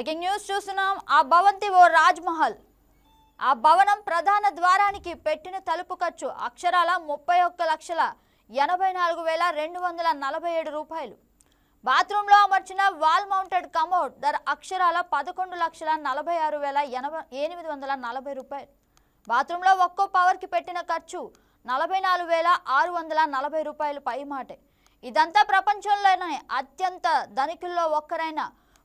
Breaking news చూస్తున్నాం. ఆ భవంతి ఓ రాజ్ మహల్ ఆ భవనం ప్రధాన ద్వారానికి పెట్టిన తలుపు ఖర్చు అక్షరాల ముప్పై ఒక్క లక్షల ఎనభై నాలుగు వేల రెండు వందల నలభై ఏడు రూపాయలు. బాత్రూంలో అమర్చిన వాల్ మౌంటెడ్ కమోడ్ ధర అక్షరాల పదకొండు లక్షల నలభై ఆరు వేల ఎనభై ఎనిమిది వందల నలభై రూపాయలు. బాత్రూంలో ఒక్కో పవర్కి పెట్టిన ఖర్చు నలభై నాలుగు వేల ఆరు వందల నలభై రూపాయలు పై మాటే ఇదంతా ప్రపంచంలోనే అత్యంత ధనికుల్లో ఒక్కరైన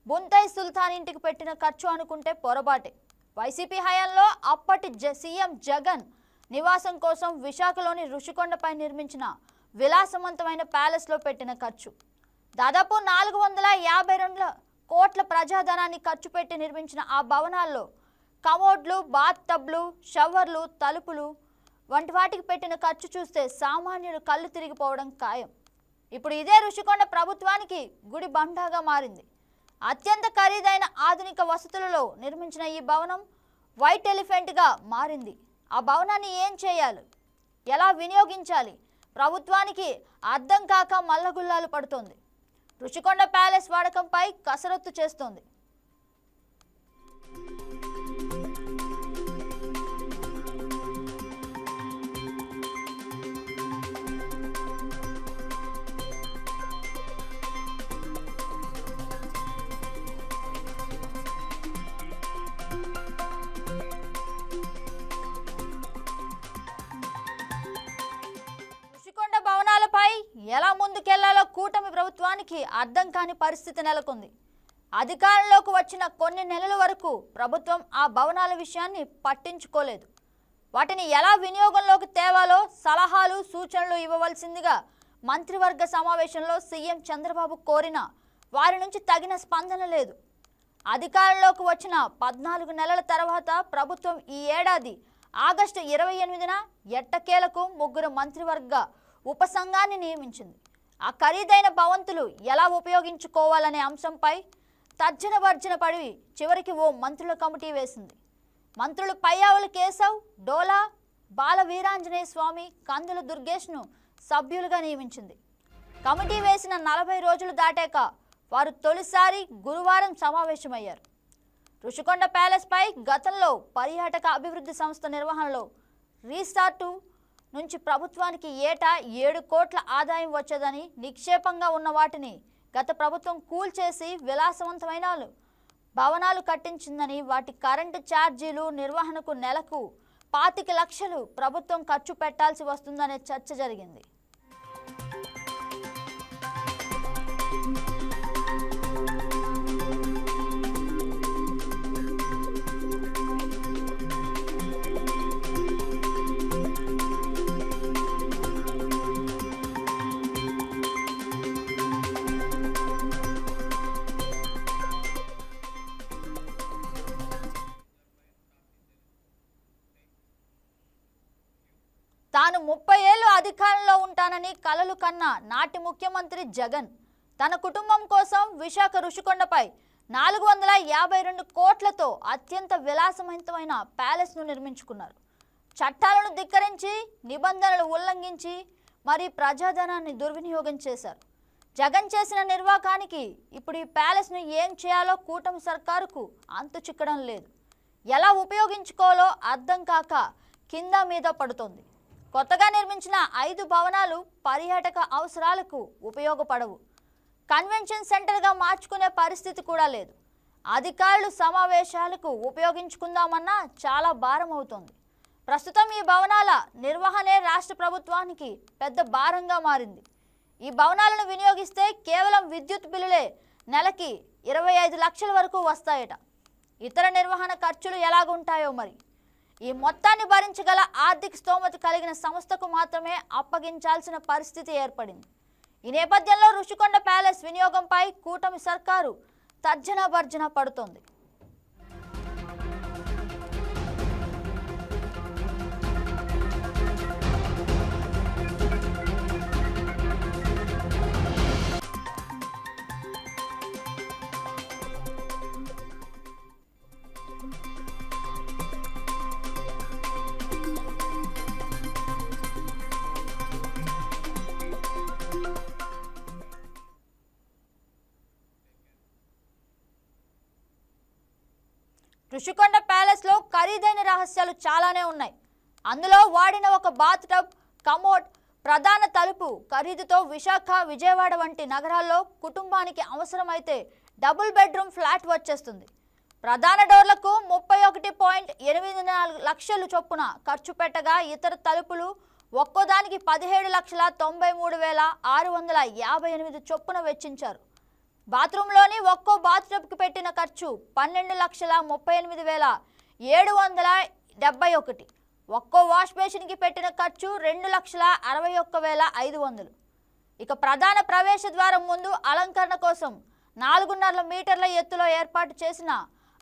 బుంతై సుల్తాన్ ఇంటికి పెట్టిన ఖర్చు అనుకుంటే పొరపాటే. వైసీపీ హయాంలో అప్పటి జ సీఎం జగన్ నివాసం కోసం విశాఖలోని ఋషికొండపై నిర్మించిన విలాసవంతమైన ప్యాలెస్లో పెట్టిన ఖర్చు. దాదాపు నాలుగు వందల యాభై రెండు కోట్ల ప్రజాధనాన్ని ఖర్చు పెట్టి నిర్మించిన ఆ భవనాల్లో కమోడ్లు బాత్ టబ్లు షవర్లు తలుపులు వంటి వాటికి పెట్టిన ఖర్చు చూస్తే సామాన్యుడు కళ్ళు తిరిగిపోవడం ఖాయం. ఇప్పుడు ఇదే ఋషికొండ ప్రభుత్వానికి గుడి బండాగా మారింది. అత్యంత ఖరీదైన ఆధునిక వసతులలో నిర్మించిన ఈ భవనం వైట్ ఎలిఫెంట్గా మారింది. ఆ భవనాన్ని ఏం చేయాలి? ఎలా వినియోగించాలి? ప్రభుత్వానికి అర్థం కాక మల్లగుల్లాలు పడుతోంది. రుషికొండ ప్యాలెస్ వాడకంపై కసరత్తు చేస్తోంది. ముందుకెళ్ళాలో కూటమి ప్రభుత్వానికి అర్థం కాని పరిస్థితి నెలకొంది. అధికారంలోకి వచ్చిన కొన్ని నెలల వరకు ప్రభుత్వం ఆ భవనాల విషయాన్ని పట్టించుకోలేదు. వాటిని ఎలా వినియోగంలోకి తేవాలో సలహాలు సూచనలు ఇవ్వవలసిందిగా మంత్రివర్గ సమావేశంలో సీఎం చంద్రబాబు కోరిన వారి నుంచి తగిన స్పందన లేదు. అధికారంలోకి వచ్చిన పద్నాలుగు నెలల తర్వాత ప్రభుత్వం ఈ ఏడాది ఆగస్టు ఇరవై ఎనిమిదిన ఎట్టకేలకు ముగ్గురు మంత్రివర్గ ఉపసంఘాన్ని నియమించింది. ఆ ఖరీదైన భవంతులు ఎలా ఉపయోగించుకోవాలనే అంశంపై తర్జన భర్జన పడి చివరికి ఓ మంత్రుల కమిటీ వేసింది. మంత్రులు పయ్యావుల కేశవ్ డోలా బాల వీరాంజనేయ స్వామి కందుల దుర్గేష్ను సభ్యులుగా నియమించింది. కమిటీ వేసిన నలభై రోజులు దాటాక వారు తొలిసారి గురువారం సమావేశమయ్యారు. ఋషికొండ ప్యాలెస్పై గతంలో పర్యాటక అభివృద్ధి సంస్థ నిర్వహణలో రీస్టార్టు నుంచి ప్రభుత్వానికి ఏటా ఏడు కోట్ల ఆదాయం వచ్చేదని నిక్షేపంగా ఉన్న వాటిని గత ప్రభుత్వం కూల్చేసి విలాసవంతమైన భవనాలు కట్టించిందని వాటి కరెంటు ఛార్జీలు నిర్వహణకు నెలకు పాతిక లక్షలు ప్రభుత్వం ఖర్చు పెట్టాల్సి వస్తుందనే చర్చ జరిగింది. తాను ముప్పై ఏళ్ళు అధికారంలో ఉంటానని కలలు కన్న నాటి ముఖ్యమంత్రి జగన్ తన కుటుంబం కోసం విశాఖ ఋషికొండపై నాలుగు వందల యాభై రెండు కోట్లతో అత్యంత విలాసవంతమైన ప్యాలెస్ను నిర్మించుకున్నారు. చట్టాలను ధిక్కరించి నిబంధనలు ఉల్లంఘించి మరి ప్రజాధనాన్ని దుర్వినియోగం చేశారు. జగన్ చేసిన నిర్వాహానికి ఇప్పుడు ఈ ప్యాలెస్ను ఏం చేయాలో కూటమి సర్కారుకు అంతు చిక్కడం లేదు. ఎలా ఉపయోగించుకోవాలో అర్థం కాక కింద మీద పడుతోంది. కొత్తగా నిర్మించిన ఐదు భవనాలు పర్యాటక అవసరాలకు ఉపయోగపడవు. కన్వెన్షన్ సెంటర్గా మార్చుకునే పరిస్థితి కూడా లేదు. అధికారులు సమావేశాలకు ఉపయోగించుకుందామన్నా చాలా భారం అవుతోంది. ప్రస్తుతం ఈ భవనాల నిర్వహణే రాష్ట్ర ప్రభుత్వానికి పెద్ద భారంగా మారింది. ఈ భవనాలను వినియోగిస్తే కేవలం విద్యుత్ బిల్లులే నెలకి ఇరవై ఐదు లక్షల వరకు వస్తాయట. ఇతర నిర్వహణ ఖర్చులు ఎలాగుంటాయో మరి? ఈ మొత్తాన్ని భరించగల ఆర్థిక స్తోమత కలిగిన సంస్థకు మాత్రమే అప్పగించాల్సిన పరిస్థితి ఏర్పడింది. ఈ నేపథ్యంలో ఋషికొండ ప్యాలెస్ వినియోగంపై కూటమి సర్కారు తర్జన భర్జన పడుతోంది. ఋషికొండ ప్యాలెస్లో ఖరీదైన రహస్యాలు చాలానే ఉన్నాయి. అందులో వాడిన ఒక బాత్ టబ్ కమోడ్ ప్రధాన తలుపు ఖరీదుతో విశాఖ విజయవాడ వంటి నగరాల్లో కుటుంబానికి అవసరమైతే డబుల్ బెడ్రూమ్ ఫ్లాట్ వచ్చేస్తుంది. ప్రధాన డోర్లకు ముప్పై ఒకటి పాయింట్ ఎనిమిది నాలుగు లక్షలు చొప్పున ఖర్చు పెట్టగా ఇతర తలుపులు ఒక్కోదానికి పదిహేడు లక్షల తొంభై మూడు వేల ఆరు వందల యాభై ఎనిమిది చొప్పున వెచ్చించారు. బాత్రూంలోని ఒక్కో బాత్టబ్కి పెట్టిన ఖర్చు పన్నెండు లక్షల ముప్పై ఎనిమిది వేల ఏడు వందల డెబ్బై ఒకటి. ఒక్కో వాష్ బేసిన్కి పెట్టిన ఖర్చు రెండు లక్షల అరవై ఒక్క వేల ఐదు వందలు. ఇక ప్రధాన ప్రవేశ ద్వారం ముందు అలంకరణ కోసం నాలుగున్నర మీటర్ల ఎత్తులో ఏర్పాటు చేసిన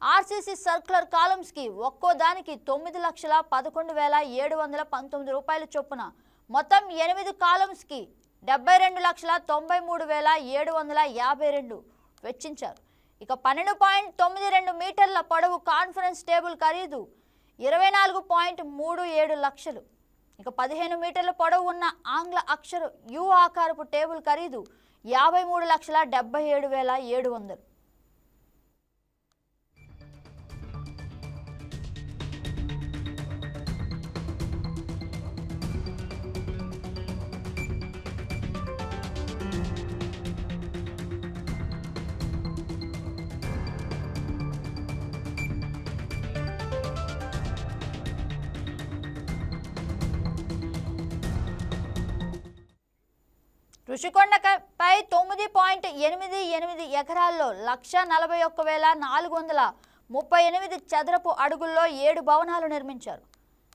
ఆర్సీసీ సర్క్యులర్ కాలమ్స్కి ఒక్కో దానికి తొమ్మిది లక్షల పదకొండు వేల ఏడు వందల పంతొమ్మిది రూపాయల చొప్పున మొత్తం ఎనిమిది కాలమ్స్కి డెబ్బై రెండు లక్షల తొంభై మూడు వేల ఏడు వందల యాభై రెండు వెచ్చించారు. ఇక పన్నెండు పాయింట్ తొమ్మిది రెండు మీటర్ల పొడవు కాన్ఫరెన్స్ టేబుల్ ఖరీదు ఇరవై నాలుగు పాయింట్ మూడు ఏడు లక్షలు. ఇక పదిహేను మీటర్ల పొడవు ఉన్న ఆంగ్ల అక్షర యు ఆకారపు టేబుల్ ఖరీదు యాభై మూడు లక్షల డెబ్బై ఏడు వేల ఏడు వందలు. ఋషికొండపై తొమ్మిది పాయింట్ ఎనిమిది ఎనిమిది ఎకరాల్లో లక్ష నలభై ఒక్క వేల నాలుగు వందల ముప్పై ఎనిమిది చదరపు అడుగుల్లో ఏడు భవనాలు నిర్మించారు.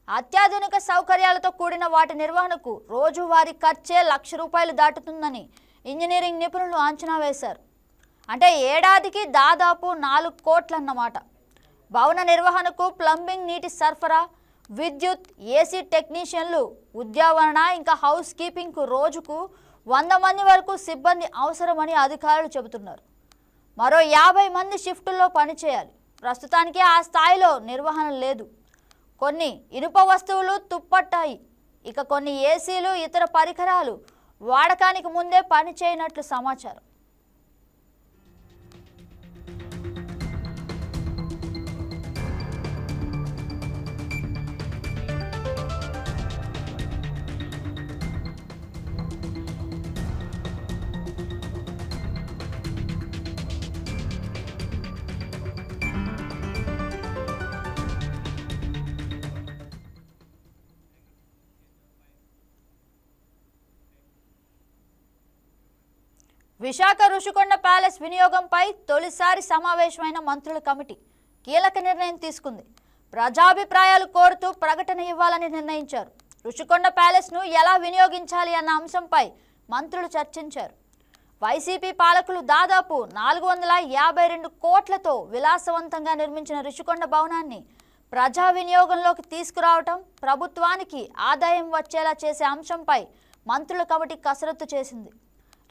అత్యాధునిక సౌకర్యాలతో కూడిన వాటి నిర్వహణకు రోజువారీ ఖర్చే లక్ష రూపాయలు దాటుతుందని ఇంజనీరింగ్ నిపుణులు అంచనా వేశారు. అంటే ఏడాదికి దాదాపు నాలుగు కోట్లన్నమాట. భవన నిర్వహణకు ప్లంబింగ్ నీటి సరఫరా విద్యుత్ ఏసీ టెక్నీషియన్లు ఉద్యావరణ ఇంకా హౌస్ కీపింగ్కు రోజుకు వంద మంది వరకు సిబ్బంది అవసరమని అధికారులు చెబుతున్నారు. మరో యాభై మంది షిఫ్టుల్లో పనిచేయాలి. ప్రస్తుతానికి ఆ స్థాయిలో నిర్వహణ లేదు. కొన్ని ఇనుప వస్తువులు తుప్పట్టాయి. ఇక కొన్ని ఏసీలు ఇతర పరికరాలు వాడకానికి ముందే పనిచేయనట్లు సమాచారం. విశాఖ ఋషికొండ ప్యాలెస్ వినియోగంపై తొలిసారి సమావేశమైన మంత్రుల కమిటీ కీలక నిర్ణయం తీసుకుంది. ప్రజాభిప్రాయాలు కోరుతూ ప్రకటన ఇవ్వాలని నిర్ణయించారు. ఋషికొండ ప్యాలెస్ను ఎలా వినియోగించాలి అన్న అంశంపై మంత్రులు చర్చించారు. వైసీపీ పాలకులు దాదాపు నాలుగు వందల యాభై రెండు కోట్లతో విలాసవంతంగా నిర్మించిన ఋషికొండ భవనాన్ని ప్రజా వినియోగంలోకి తీసుకురావటం ప్రభుత్వానికి ఆదాయం వచ్చేలా చేసే అంశంపై మంత్రుల కమిటీ కసరత్తు చేసింది.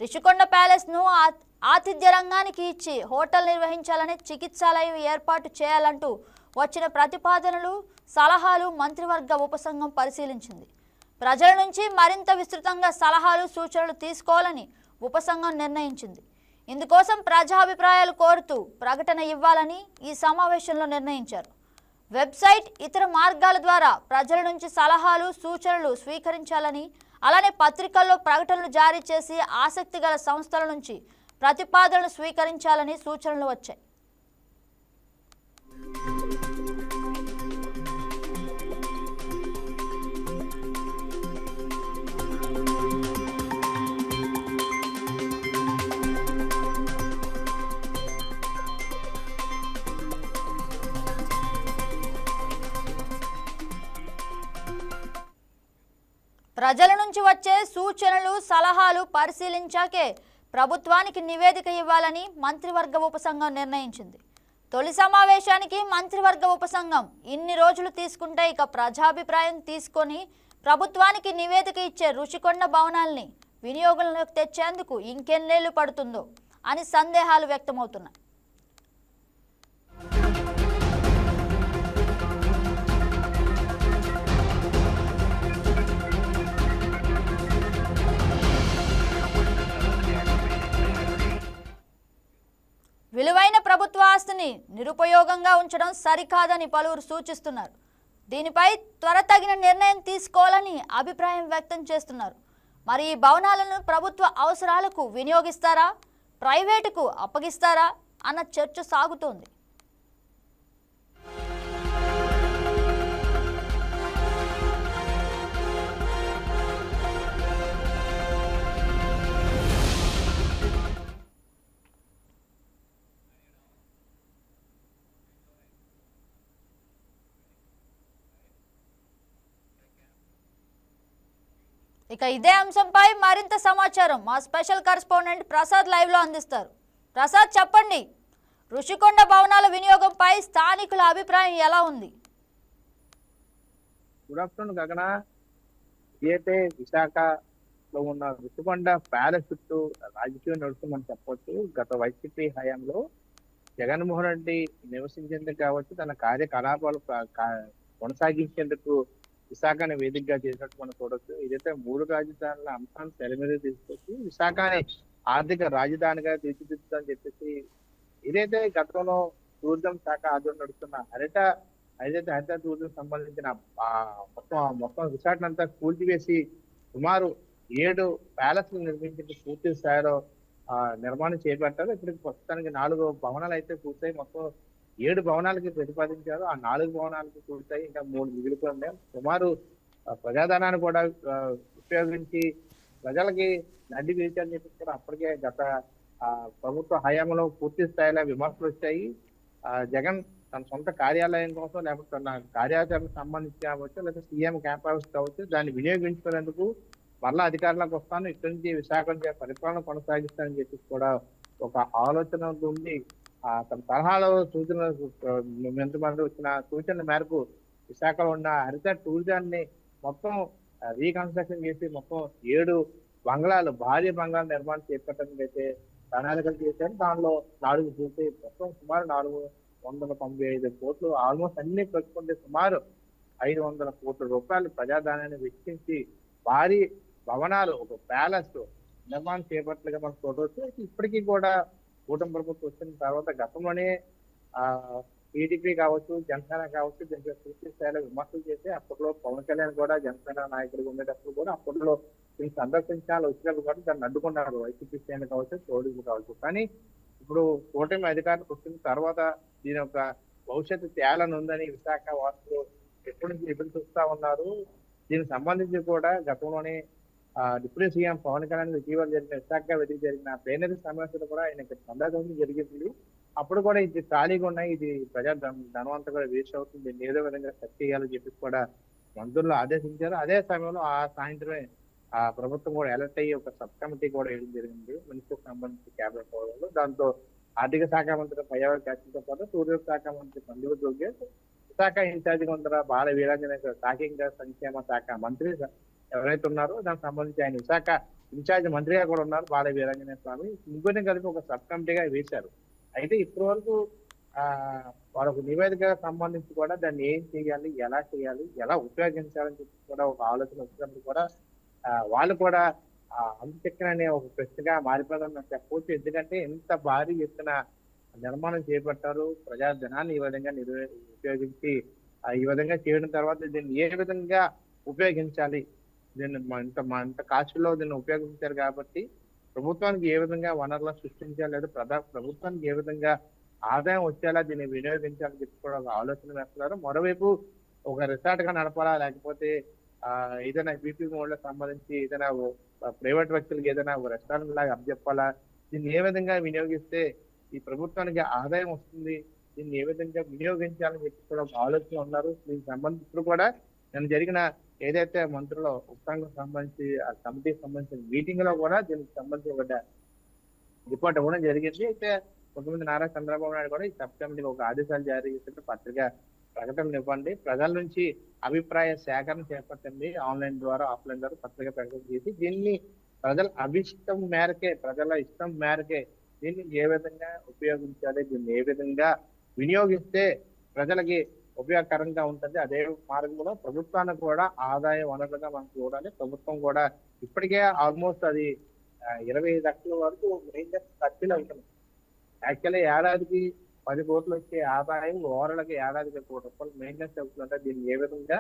రిషికొండ ప్యాలెస్ను ఆ- ఆతిథ్య రంగానికి ఇచ్చి హోటల్ నిర్వహించాలని చికిత్సాలయం ఏర్పాటు చేయాలంటూ వచ్చిన ప్రతిపాదనలు సలహాలు మంత్రివర్గ ఉపసంఘం పరిశీలించింది. ప్రజల నుంచి మరింత విస్తృతంగా సలహాలు సూచనలు తీసుకోవాలని ఉపసంఘం నిర్ణయించింది. ఇందుకోసం ప్రజాభిప్రాయాలు కోరుతూ ప్రకటన ఇవ్వాలని ఈ సమావేశంలో నిర్ణయించారు. వెబ్సైట్ ఇతర మార్గాల ద్వారా ప్రజల నుంచి సలహాలు సూచనలు స్వీకరించాలని అలానే పత్రికల్లో ప్రకటనలు జారీ చేసి ఆసక్తి గల సంస్థల నుంచి ప్రతిపాదనలు స్వీకరించాలని సూచనలు వచ్చాయి. ప్రజల నుంచి వచ్చే సూచనలు సలహాలు పరిశీలించాకే ప్రభుత్వానికి నివేదిక ఇవ్వాలని మంత్రివర్గ ఉపసంఘం నిర్ణయించింది. తొలి సమావేశానికి మంత్రివర్గ ఉపసంఘం ఇన్ని రోజులు తీసుకుంటే ఇక ప్రజాభిప్రాయం తీసుకొని ప్రభుత్వానికి నివేదిక ఇచ్చే రుషికొండ భవనాల్ని వినియోగంలోకి తెచ్చేందుకు ఇంకెన్నేళ్ళు పడుతుందో అని సందేహాలు వ్యక్తమవుతున్నాయి. దరఖాస్తుని నిరుపయోగంగా ఉంచడం సరికాదని పలువురు సూచిస్తున్నారు. దీనిపై త్వర తగిన నిర్ణయం తీసుకోవాలని అభిప్రాయం వ్యక్తం చేస్తున్నారు. మరి ఈ భవనాలను ప్రభుత్వ అవసరాలకు వినియోగిస్తారా? ప్రైవేటుకు అప్పగిస్తారా? అన్న చర్చ సాగుతోంది. ఇక ఇదే అంశంపై మరింత సమాచారం మా స్పెషల్ కరస్పాండెంట్ ప్రసాద్ లైవ్లో అందిస్తారు. ప్రసాద్ చెప్పండి. ఋషికొండ భవనాల వినియోగంపై స్థానికుల అభిప్రాయం ఎలా ఉంది? గుడ్ ఆఫ్టర్నూన్ గగన. ఏదైతే విశాఖలో ఉన్న ఋషికొండ ప్యాలెస్ చుట్టూ రాజకీయం నడుస్తుందని చెప్పొచ్చు. గత వైసీపీ హయాంలో జగన్మోహన్ రెడ్డి నివసించేందుకు కావచ్చు తన కార్యకలాపాలు కొనసాగించేందుకు విశాఖని వేదికగా చేసినట్టు మనం చూడొచ్చు. ఇదైతే మూడు రాజధానుల అంశాన్ని తెర మీద తీసుకొచ్చి విశాఖని ఆర్థిక రాజధానిగా తీర్చిదిద్దుదని చెప్పేసి ఇదైతే గతంలో టూరిజం శాఖ ఆధ్వర్యం నడుస్తున్న హరిత ఏదైతే హరిత టూరిజం సంబంధించిన మొత్తం మొత్తం విశాఖనంతా అంతా కూల్చివేసి సుమారు ఏడు ప్యాలెస్ నిర్మించి పూర్తి స్థాయిలో నిర్మాణం చేపట్టారు. ఇప్పటికి ప్రస్తుతానికి నాలుగు భవనాలు అయితే పూర్తయి. మొత్తం ఏడు భవనాలకి ప్రతిపాదించారు ఆ నాలుగు భవనాలకి పూర్తయి ఇంకా మూడు మిగిలిపోయి ఉన్నాయి. సుమారు ఆ, ప్రజాధనాన్ని కూడా ఉపయోగించి ప్రజలకి నడ్డి విరిచారని చెప్పి కూడా అప్పటికే గత ప్రభుత్వ హయాంలో పూర్తి స్థాయిలో విమర్శలు వచ్చాయి. జగన్ తన సొంత కార్యాలయం కోసం లేకపోతే తన కార్యాచరణకు సంబంధించి కావచ్చు లేదా సీఎం క్యాంప్ హౌస్ కావచ్చు దాన్ని వినియోగించుకునేందుకు మరలా అధికారంలోకి వస్తాను. ఇక్కడి నుంచి విశాఖ నుంచి పరిపాలన కొనసాగిస్తానని చెప్పి కూడా ఒక ఆలోచన ఉంది ఆ తన సలహాలు సూచనలు ఎంతమంది వచ్చిన సూచనల మేరకు విశాఖలో ఉన్న హరిత టూరిజాన్ని మొత్తం రీకన్స్ట్రక్షన్ చేసి మొత్తం ఏడు బంగ్లాలు భారీ బంగ్లాలు నిర్మాణం చేపట్టడానికి అయితే ప్రణాళికలు చేశారు. దానిలో నాలుగు చూసి మొత్తం సుమారు నాలుగు వందల తొంభై ఐదు కోట్లు ఆల్మోస్ట్ అన్ని కలుపుకుంటే సుమారు ఐదు వందల కోట్ల రూపాయలు ప్రజాధనాన్ని వెచ్చించి భారీ భవనాలు ఒక ప్యాలెస్ నిర్మాణం చేపట్టలేదు మనం చూడవచ్చు ఇప్పటికీ కూడా కూటమి ప్రభుత్వం వచ్చిన తర్వాత గతంలోనే ఆ టీడీపీ కావచ్చు జనసేన కావచ్చు దీనికి పూర్తి స్థాయిలో విమర్శలు చేసి అప్పట్లో పవన్ కళ్యాణ్ కూడా జనసేన నాయకుడిగా ఉండేటప్పుడు కూడా అప్పట్లో దీన్ని సందర్శించాలి వచ్చినప్పుడు కూడా దాన్ని అడ్డుకున్నారు. వైసీపీ శ్రేణి కావచ్చు తోడుగు కావచ్చు. కానీ ఇప్పుడు కూటమి అధికారులకు వచ్చిన తర్వాత దీని యొక్క భవిష్యత్తు తేలని ఉందని విశాఖ వాసులు ఎప్పటి నుంచి ఎదురు చూస్తా ఉన్నారు. దీనికి సంబంధించి కూడా గతంలోనే డిప్యూటీ సీఎం పవన్ కళ్యాణ్ ఇటీవల జరిగిన విశాఖ వెతికి జరిగిన ప్లేనరీ సమావేశంలో కూడా ఆయన సందర్భం జరిగింది. అప్పుడు కూడా ఇది ఖాళీగా ఉన్నాయి. ఇది ప్రజా ధనవంతా కూడా వేస్ట్ అవుతుంది. ఏదో విధంగా సెట్ చేయాలని చెప్పి కూడా మంత్రులు ఆదేశించారు. అదే సమయంలో ఆ సాయంత్రమే ఆ ప్రభుత్వం కూడా అలర్ట్ అయ్యి ఒక సబ్ కమిటీ కూడా వేయడం జరిగింది. మున్సిపల్ సంబంధించి క్యాబినెట్ హోదాలో దాంతో ఆర్థిక శాఖ మంత్రి పర్యావరణ శాఖతో పాటు టూరిజం శాఖ మంత్రి పండుగ జోగేష్ విశాఖ ఇన్ఛార్జిగా ఉన్న బాల వీరాంజనేయ సాంఘిక సంక్షేమ శాఖ మంత్రి ఎవరైతే ఉన్నారో దానికి సంబంధించి ఆయన విశాఖ ఇన్ఛార్జ్ మంత్రిగా కూడా ఉన్నారు బాల వీరాంజనేయ స్వామి. ముగ్గురిని కలిపి ఒక సబ్ కమిటీగా వేశారు. అయితే ఇప్పటి వరకు ఆ వాళ్ళకు నివేదిక సంబంధించి కూడా దాన్ని ఏం చేయాలి ఎలా చేయాలి ఎలా ఉపయోగించాలని చెప్పి కూడా ఒక ఆలోచన వచ్చినప్పుడు కూడా ఆ, వాళ్ళు కూడా ఆ, అంతుచక్రం అనే ఒక ప్రశ్నగా మారిపోతుందని చెప్పవచ్చు ఎందుకంటే ఎంత భారీ ఎత్తున నిర్మాణం చేపట్టారు ప్రజా జనాన్ని ఈ విధంగా నిర్వ- ఉపయోగించి ఈ విధంగా చేయడం తర్వాత దీన్ని ఏ విధంగా ఉపయోగించాలి దీన్ని ఇంత ఇంత కాస్ట్లో దీన్ని ఉపయోగించారు కాబట్టి ప్రభుత్వానికి ఏ విధంగా వనరులను సృష్టించాలి లేదా ప్రధా ప్రభుత్వానికి ఏ విధంగా ఆదాయం వచ్చేలా దీన్ని వినియోగించాలని చెప్పి కూడా ఒక ఆలోచన వేస్తున్నారు. మరోవైపు ఒక రిసార్ట్గా నడపాలా? లేకపోతే ఆ ఏదైనా బీపీ మోడ్లో సంబంధించి ఏదైనా ప్రైవేట్ వ్యక్తులకి ఏదైనా రెస్టారెంట్ లాగా అప్పచెప్పాలా? దీన్ని ఏ విధంగా వినియోగిస్తే ఈ ప్రభుత్వానికి ఆదాయం వస్తుంది? దీన్ని ఏ విధంగా వినియోగించాలని చెప్పి కూడా ఒక ఆలోచన ఉన్నారు. దీనికి సంబంధించి కూడా నేను జరిగిన ఏదైతే మంత్రుల ఉపసంఘం సంబంధించి ఆ కమిటీకి సంబంధించిన మీటింగ్లో కూడా దీనికి సంబంధించి ఒక రిపోర్ట్ ఇవ్వడం జరిగింది. అయితే ముఖ్యమంత్రి నారా చంద్రబాబు నాయుడు కూడా ఈ సబ్ కమిటీకి ఒక ఆదేశాలు జారీ చేసినట్టు పత్రిక ప్రకటనలు ఇవ్వండి. ప్రజల నుంచి అభిప్రాయ సేకరణ చేపట్టండి ఆన్లైన్ ద్వారా ఆఫ్లైన్ ద్వారా పత్రిక ప్రకటన చేసి దీన్ని ప్రజల అభిష్టం మేరకే ప్రజల ఇష్టం మేరకే దీన్ని ఏ విధంగా ఉపయోగించాలి? దీన్ని ఏ విధంగా వినియోగిస్తే ప్రజలకి ఉపయోగకరంగా ఉంటుంది. అదే మార్గంలో ప్రభుత్వానికి కూడా ఆదాయ వనరులుగా మనం చూడాలి. ప్రభుత్వం కూడా ఇప్పటికే ఆల్మోస్ట్ అది ఇరవై ఇరవై లక్షల వరకు మెయింటెనెన్స్ ఖర్చులు అవుతుంది యాక్చువల్లీ ఏడాదికి పది కోట్లు వచ్చే ఆదాయం ఓరలకి ఏడాదికి కోటి రూపాయలు మెయింటెనెన్స్ అవుతుందంటే దీన్ని ఏ విధంగా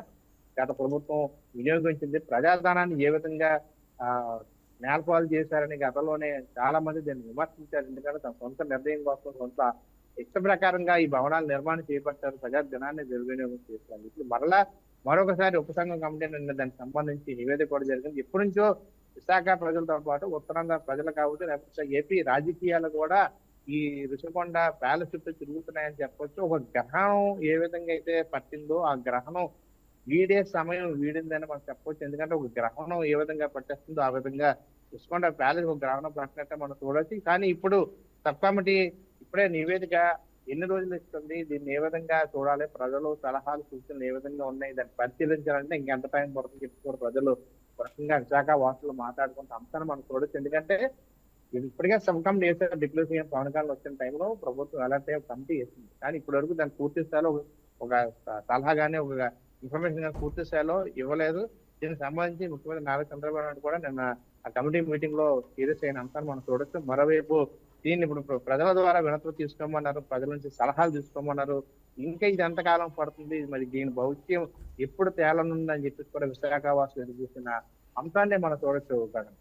గత ప్రభుత్వం వినియోగించింది ప్రజాధనాన్ని ఏ విధంగా ఆ నేలపాలు చేశారని గతంలోనే చాలా మంది దీన్ని విమర్శించారు. ఎందుకంటే తన సొంత నిర్ణయం కోసం సొంత ఇష్ట ప్రకారంగా ఈ భవనాల నిర్మాణం చేపట్టారు ప్రజా ధనాన్ని దుర్వినియోగం చేస్తారు. ఇప్పుడు మరలా మరొకసారి ఉపసంఘం కమిటీ నిన్న దానికి సంబంధించి నివేదిక కూడా జరిగింది. ఎప్పటి నుంచో విశాఖ ప్రజలతో పాటు ఉత్తరాంధ్ర ప్రజలు కాబట్టి లేకపోతే ఏపీ రాజకీయాలు కూడా ఈ ఋషికొండ ప్యాలెస్ చుట్టూ తిరుగుతున్నాయని చెప్పొచ్చు. ఒక గ్రహణం ఏ విధంగా అయితే పట్టిందో ఆ గ్రహణం వీడే సమయం వీడిందని మనం చెప్పొచ్చు. ఎందుకంటే ఒక గ్రహణం ఏ విధంగా పట్టేస్తుందో ఆ విధంగా ఋషికొండ ప్యాలెస్ ఒక గ్రహణం పట్టినట్టే మనం చూడొచ్చు. కానీ ఇప్పుడు సబ్ కమిటీ ఇప్పుడే నివేదిక ఎన్ని రోజులు ఇస్తుంది? దీన్ని ఏ విధంగా చూడాలి? ప్రజలు సలహాలు సూచనలు ఏ విధంగా ఉన్నాయి? దాన్ని పరిశీలించాలంటే ఇంకెంత టైం పడుతుంది? చెప్పి కూడా ప్రజలు ప్రశ్నగా విశాఖ వాసులు మాట్లాడుకుంటే అంశాన్ని మనం చూడొచ్చు. ఎందుకంటే ఇప్పటికే సంకం చేశారు వేసారు డిప్యూటీ సీఎం పవన్ కళ్యాణ్ వచ్చిన టైంలో ప్రభుత్వం ఎలాంటి కమిటీ వేసింది. కానీ ఇప్పటి వరకు దాన్ని పూర్తి స్థాయిలో ఒక- ఒక సలహా కానీ ఒక ఇన్ఫర్మేషన్ కానీ పూర్తి స్థాయిలో ఇవ్వలేదు. దీనికి సంబంధించి ముఖ్యమంత్రి నారా చంద్రబాబు నాయుడు కూడా నిన్న ఆ కమిటీ మీటింగ్లో సీరియస్ అయిన అంశాన్ని మనం చూడొచ్చు. మరోవైపు దీన్ని ఇప్పుడు ప్ర- ప్రజల ద్వారా వినతులు తీసుకోమన్నారు ప్రజల నుంచి సలహాలు తీసుకోమన్నారు. ఇంకా ఇది ఎంతకాలం పడుతుంది? మరి దీని భవిష్యం ఎప్పుడు తేలనుందని చెప్పి కూడా విశాఖ వాసులు ఎదురు చూసిన అంశాన్ని మనం చూడొచ్చు గగన్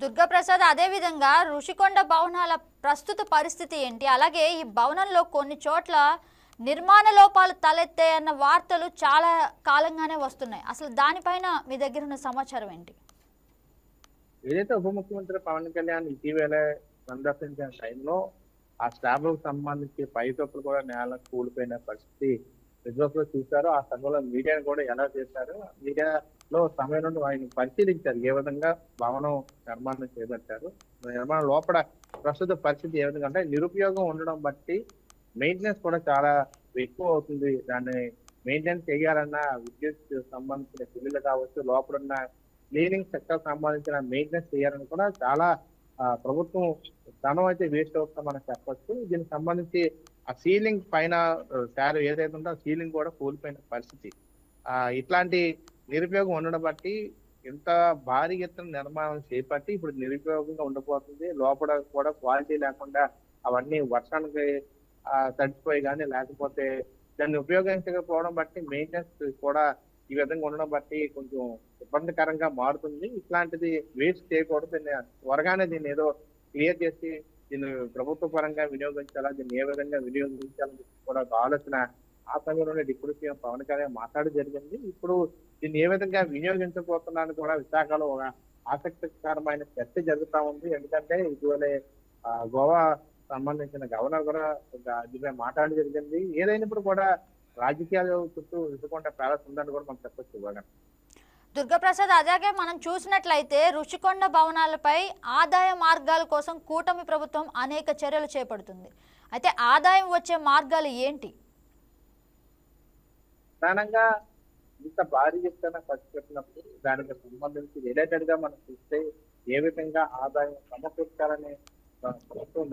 దుర్గాప్రసాద్ అదేవిధంగా ఋషికొండ భవనాల ప్రస్తుత పరిస్థితి ఏంటి? అలాగే ఈ భవనంలో కొన్ని చోట్ల నిర్మాణ లోపాలు తలెత్తాయన్న వార్తలు చాలా కాలంగానే వస్తున్నాయి. అసలు దానిపైన మీ దగ్గర ఉన్న సమాచారం ఏంటి? ఏదైతే ఉప ముఖ్యమంత్రి పవన్ కళ్యాణ్ ఇటీవల సందర్శించిన టైంలో ఆ స్టాఫ్లకు సంబంధించి పైకప్పులు కూడా నేల కూలిపోయిన పరిస్థితి రిజర్వ్లో చూశారు. ఆ సమయంలో మీడియాను కూడా ఎలా చేశారు. మీడియాలో సమయం నుండి ఆయన పరిశీలించారు. ఏ విధంగా భవనం నిర్మాణం చేపట్టారు. నిర్మాణం లోపల ప్రస్తుత పరిస్థితి ఏ విధంగా అంటే నిరుపయోగం ఉండడం బట్టి మెయింటెనెన్స్ కూడా చాలా ఎక్కువ అవుతుంది. దాన్ని మెయింటెనెన్స్ చేయాలన్నా విద్యుత్ సంబంధించిన బిల్లులు కావచ్చు లోపల ఉన్న క్లీనింగ్ సెక్టర్ సంబంధించిన మెయింటెనెన్స్ చేయాలని కూడా చాలా ప్రభుత్వం ధనం అయితే వేస్ట్ అవుతుందో మనం చెప్పొచ్చు. దీనికి సంబంధించి ఆ సీలింగ్ పైన శారీ ఏదైతే ఉందో ఆ సీలింగ్ కూడా కూలిపోయిన పరిస్థితి. ఆ ఇట్లాంటి నిరుపయోగం ఉండడం బట్టి ఇంత భారీ ఎత్తున నిర్మాణం చేపట్టి ఇప్పుడు నిరుపయోగంగా ఉండబోతుంది. లోపల కూడా క్వాలిటీ లేకుండా అవన్నీ వర్షానికి తడిచిపోయి కానీ లేకపోతే దాన్ని ఉపయోగించకపోవడం బట్టి మెయింటెనెన్స్ కూడా ఈ విధంగా ఉండడం బట్టి కొంచెం ఇబ్బందికరంగా మారుతుంది. ఇట్లాంటిది వేస్ట్ చేయకూడదు. దీన్ని త్వరగానే దీన్ని ఏదో క్లియర్ చేసి దీన్ని ప్రభుత్వ పరంగా వినియోగించాలా? దీన్ని ఏ విధంగా వినియోగించాలని కూడా ఒక ఆలోచన ఆ సమయంలోనే డిప్యూటీ సీఎం పవన్ కళ్యాణ్ మాట్లాడి జరిగింది. ఇప్పుడు దీన్ని ఏ విధంగా వినియోగించబోతున్నాను కూడా విశాఖలో ఒక ఆసక్తికరమైన చర్చ జరుగుతా ఉంది. ఎందుకంటే ఇటీవలే గోవా సంబంధించిన గవర్నర్ కూడా ఒక దీనిపై మాట్లాడి జరిగింది. ఏదైనప్పుడు కూడా రాజకీయాలు చుట్టూ రుచుకుంటే ప్యాలెస్ ఉందని కూడా మనం చెప్పొచ్చు ఇవాళ. దుర్గాప్రసాద్ అలాగే మనం చూసినట్లయితే ఋషికొండ భవనాలపై ఆదాయ మార్గాల కోసం కూటమి ప్రభుత్వం అనేక చర్యలు చేపడుతుంది. అయితే ఆదాయం వచ్చే మార్గాలు ఏంటి? ప్రధానంగా ఇంత భారీ ఎత్తున ఖర్చు పెట్టినప్పుడు దానికి సంబంధించి రిలేటెడ్గా మనం చూస్తే ఏ విధంగా ఆదాయం సమకూర్చాలనే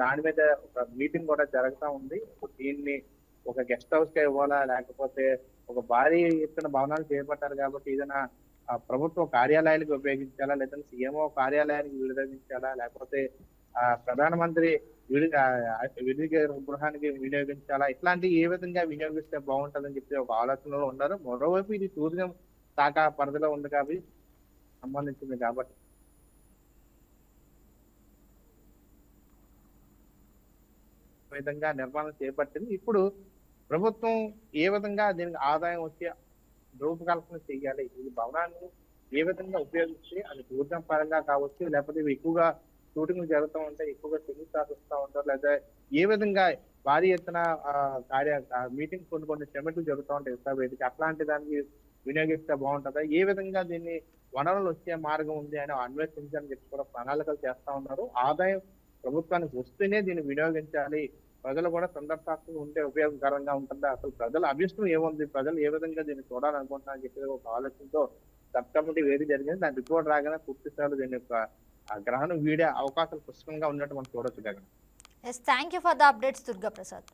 దాని మీద ఒక మీటింగ్ కూడా జరుగుతా ఉంది. దీన్ని ఒక గెస్ట్ హౌస్కి ఇవ్వాలా? లేకపోతే ఒక భారీ ఎత్తున భవనాలు చేపట్టారు కాబట్టి ఏదైనా ప్రభుత్వ కార్యాలయాలకు ఉపయోగించాలా? లేదంటే సీఎంఓ కార్యాలయానికి వినియోగించాలా? లేకపోతే ఆ ప్రధానమంత్రి విడి గృహానికి వినియోగించాలా? ఇట్లాంటి ఏ విధంగా వినియోగిస్తే బాగుంటుందని చెప్పి ఒక ఆలోచనలో ఉన్నారు. మరోవైపు ఇది టూరిజం శాఖ పరిధిలో ఉంది కాబట్టి సంబంధించింది కాబట్టి. ఈ విధంగా నిర్మాణం చేపట్టింది. ఇప్పుడు ప్రభుత్వం ఏ విధంగా దీనికి ఆదాయం వచ్చే రూపకల్పన చేయాలి? ఈ భవనాన్ని ఏ విధంగా ఉపయోగిస్తే అది టూరిజం పరంగా కావచ్చు లేకపోతే ఇవి ఎక్కువగా షూటింగ్లు జరుగుతూ ఉంటాయి ఎక్కువగా సినీ స్టార్స్ ఉంటారు లేదా ఏ విధంగా భారీ ఎత్తున కార్య మీటింగ్ కొన్ని కొన్ని సెమెంట్లు జరుగుతూ ఉంటాయి సార్ వేదిక అట్లాంటి దానికి వినియోగిస్తే బాగుంటుందా? ఏ విధంగా దీన్ని వనరులు వచ్చే మార్గం ఉంది అని అన్వేషించాలని చెప్పి కూడా ప్రణాళికలు చేస్తా ఉన్నారు. ఆదాయం ప్రభుత్వానికి వస్తేనే దీన్ని వినియోగించాలి. ప్రజలు కూడా సందర్శాత్మకంగా ఉంటే ఉపయోగకరంగా ఉంటుందా? అసలు ప్రజల అభిష్టం ఏముంది? ప్రజలు ఏ విధంగా దీన్ని చూడాలనుకుంటున్నారని చెప్పి ఒక ఆలోచనతో సబ్ కమిటీ వేది జరిగింది. దాని రిపోర్ట్ రాగానే పూర్తి స్థాయిలో దీని యొక్క గ్రహణం వీడే అవకాశాలు పుష్కలంగా ఉన్నట్టు మనం చూడొచ్చు Gagan. Yes thank you for the updates Durgaprasad